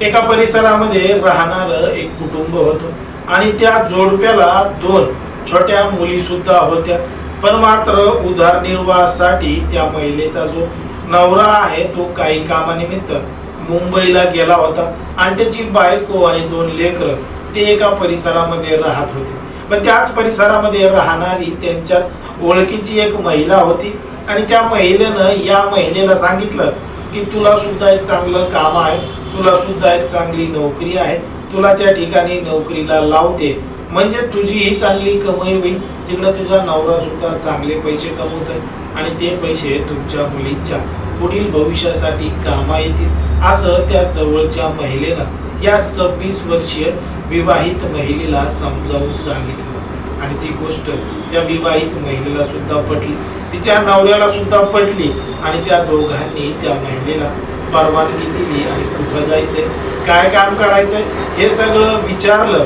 एका परिसरामध्ये राहणारं एक कुटुंब होतं. आणि त्या जोडप्याला दोन छोट्या मुली सुद्धा होत्या. पण मात्र उदरनिर्वाहासाठी त्या महिलेचा जो नवरा आहे तो काही कामानिमित्त मुंबईला गेला होता. आणि त्याची बायको आणि दोन लेकरं ते एका परिसरामध्ये राहत होते. पण त्याच परिसरामध्ये राहणारी त्यांच्याच ओळखीची एक महिला होती. आणि त्या महिलेनं या महिलेला सांगितलं की तुला सुद्धा एक चांगलं काम आहे. तुला सुद्धा एक चांगली नोकरी आहे. तुला त्या ठिकाणी नोकरीला लावते. म्हणजे तुझी ही चांगली कमाई होईल. तिकडं तुझा नवरा सुद्धा चांगले पैसे कमवत आहे आणि ते पैसे तुमच्या मुलींच्या पुढील भविष्यासाठी कामा येतील. असं त्या जवळच्या महिलेनं या सव्वीस वर्षीय विवाहित महिलेला समजावून सांगितलं. आणि ती गोष्ट त्या विवाहित महिलेला सुद्धा पटली. तिच्या नवऱ्याला सुद्धा पटली. आणि त्या दोघांनी त्या महिलेला परवानगी दिली आणि कुठं जायचंय काय काम करायचंय हे सगळं विचारलं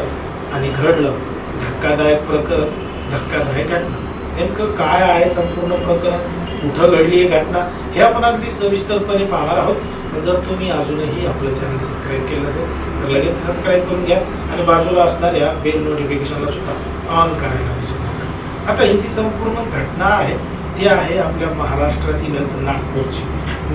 आणि घडलं. धक्कादायक प्रकरण धक्कादायक घटना. नेमकं काय आहे संपूर्ण प्रकरण? कुठं घडली ही घटना? हे आपण अगदी सविस्तरपणे पाहणार आहोत. पण जर तुम्ही अजूनही आपलं चॅनल सबस्क्राईब केलं असेल तर लगेच सबस्क्राईब करून घ्या आणि बाजूला असणाऱ्या बेल नोटिफिकेशनला सुद्धा ऑन करायला विसरू नका. आता ही जी संपूर्ण घटना आहे ती आहे आपल्या महाराष्ट्रातीलच नागपूरची.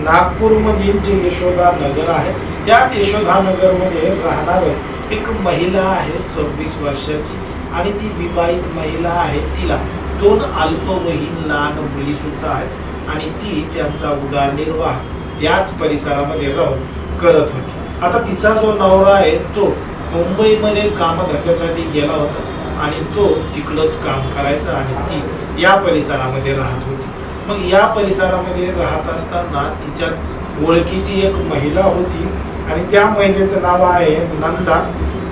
नागपूरमधील जे यशोदा नगर आहे त्याच यशोदा नगरमध्ये राहणारं एक महिला आहे सव्वीस वर्षाची आणि ती विवाहित महिला आहे तिला दोन अल्पवयीन लहान मुलीसुद्धा आहेत आणि ती त्यांचा उदरनिर्वाह याच परिसरामध्ये राहून करत होती. आता तिचा जो नवरा आहे तो मुंबईमध्ये कामधंद्यासाठी गेला होता. आणि तो तिकडंच काम करायचा आणि ती या परिसरामध्ये राहत होती. मग या परिसरामध्ये राहत असताना तिच्याच ओळखीची एक महिला होती आणि त्या महिलेचं नाव आहे नंदा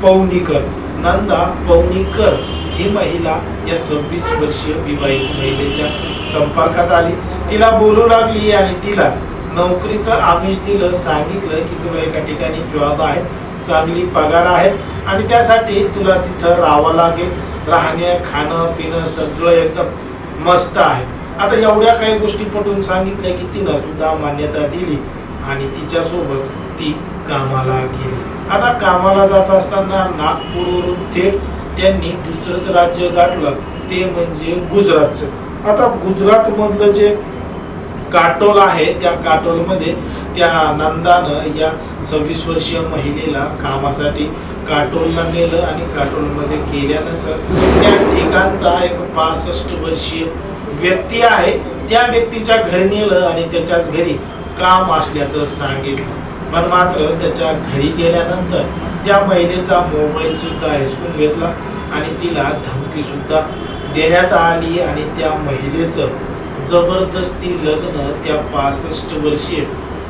पवनीकर. नंदा पवनीकर ही महिला या सव्वीस वर्षीय विवाहित महिलेच्या संपर्कात आली. तिला बोलू लागली आणि तिला नोकरीचं आमिष दिलं सांगितलं की तुला एका ठिकाणी जॉब आहे. चांगली पगार आहे आणि त्यासाठी तुला तिथं राहावं लागेल. राहणे खाणं पिणं सगळं एकदम मस्त आहे. आता एवढ्या काही गोष्टी पटवून सांगितल्या की तिनं सुद्धा मान्यता दिली आणि तिच्यासोबत ती कामाला गेली. आता कामाला जात असताना नागपूरवरून थेट त्यांनी दुसरंच राज्य गाठलं. ते म्हणजे गुजरातचं. आता गुजरातमधलं जे काटोल आहे. त्या काटोलमध्ये त्या नंदानं या सव्वीस वर्षीय महिलेला कामासाठी काटोलला नेलं आणि काटोलमध्ये गेल्यानंतर त्या ठिकाणचा एक पासष्ट वर्षीय व्यक्ती आहे. त्या व्यक्तीच्या घरी नेलं आणि त्याच्याच घरी काम असल्याचं सांगितलं. पण मात्र त्याच्या घरी गेल्यानंतर त्या महिलेचा मोबाईल सुद्धा हिसकून घेतला आणि तिला धमकी सुद्धा देण्यात आली आणि त्या महिलेचं जबरदस्ती लग्न त्या पासष्ट वर्षीय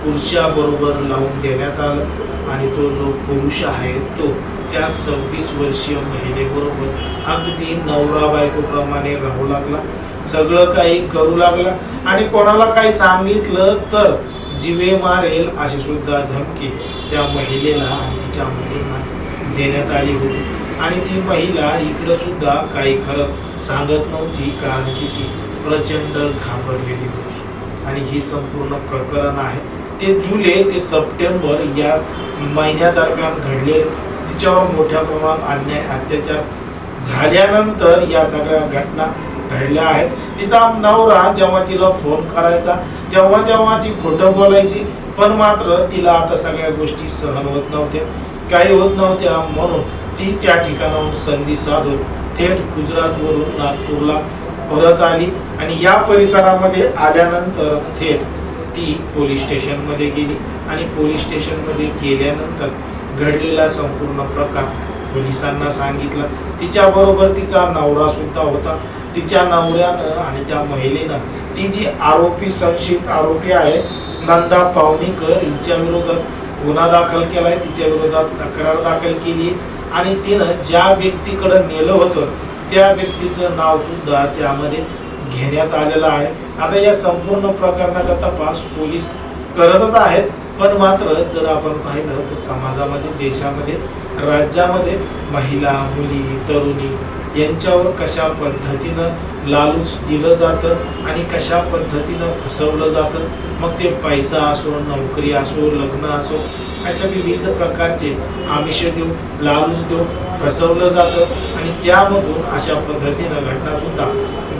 पुरुषाबरोबर लावून देण्यात आलं. आणि तो जो पुरुष आहे तो त्या सव्वीस वर्षीय महिलेबरोबर अगदी नवरा बायकोप्रमाणे राहू लागला. सगळं काही करू लागला. आणि कोणाला काही सांगितलं तर जीवे मारेल अशी सुद्धा धमकी त्या महिलेला आणि तिच्या मुलींना देण्यात आली होती. आणि ती महिला इकडं सुद्धा काही खरं सांगत नव्हती कारण की ती प्रचंड घाबरलेली होती. आणि ही संपूर्ण प्रकरण आहे. ते जुलै ते सप्टेंबर या महिन्यादरम्यान घडले तिच्यावर मोठ्या प्रमाणात अन्याय अत्याचार झाल्यानंतर या सगळ्या घटना घडल्या आहेत. तिचा नवरा जेव्हा तिला फोन करायचा तेव्हा तेव्हा ती खोटं बोलायची. पण मात्र तिला आता सगळ्या गोष्टी सहन होत नव्हत्या. काही होत नव्हत्या म्हणून ती त्या ठिकाणाहून संधी साधून थेट गुजरातवरून नागपूरला परत आली आणि या परिसरामध्ये आल्यानंतर थेट ती पोलीस स्टेशनमध्ये गेली. आणि पोलीस स्टेशनमध्ये गेल्यानंतर घडलेला संपूर्ण प्रकार पोलिसांना सांगितला. तिच्याबरोबर तिचा नवरा सुद्धा होता. तिच्या नवऱ्यानं आणि त्या महिलेनं ती जी आरोपी संशयित आरोपी आहे नंदा पावणीकर हिच्या विरोधात गुन्हा दाखल केलाय. तिच्या विरोधात तक्रार दाखल केली. आणि तिनं ज्या व्यक्तीकडं नेलं होतं त्या व्यक्तीचं नाव सुद्धा त्यामध्ये घेण्यात आलेलं आहे. आता या संपूर्ण प्रकरणाचा तपास पोलीस करतच आहेत पण मात्र जर आपण पाहिलं तर समाजामध्ये देशामध्ये राज्यामध्ये महिला मुली तरुणी यांच्यावर कशा पद्धतीनं लालूच दिलं जातं आणि कशा पद्धतीनं फसवलं जातं मग ते पैसा असो नोकरी असो लग्न असो अशा विविध प्रकारचे आमिष देऊ लालूच देऊ फसवलं जातं आणि त्यामधून अशा पद्धतीनं घटनासुद्धा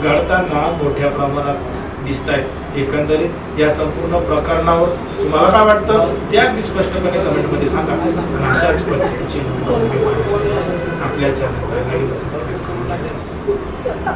घडताना मोठ्या प्रमाणात दिसत आहेत एकंदरीत या संपूर्ण प्रकरणावर तुम्हाला काय वाटतं? ते अगदी स्पष्टपणे कमेंटमध्ये सांगा. आणि अशाच पद्धतीची आपल्या चॅनलला लगेच सबस्क्राईब करून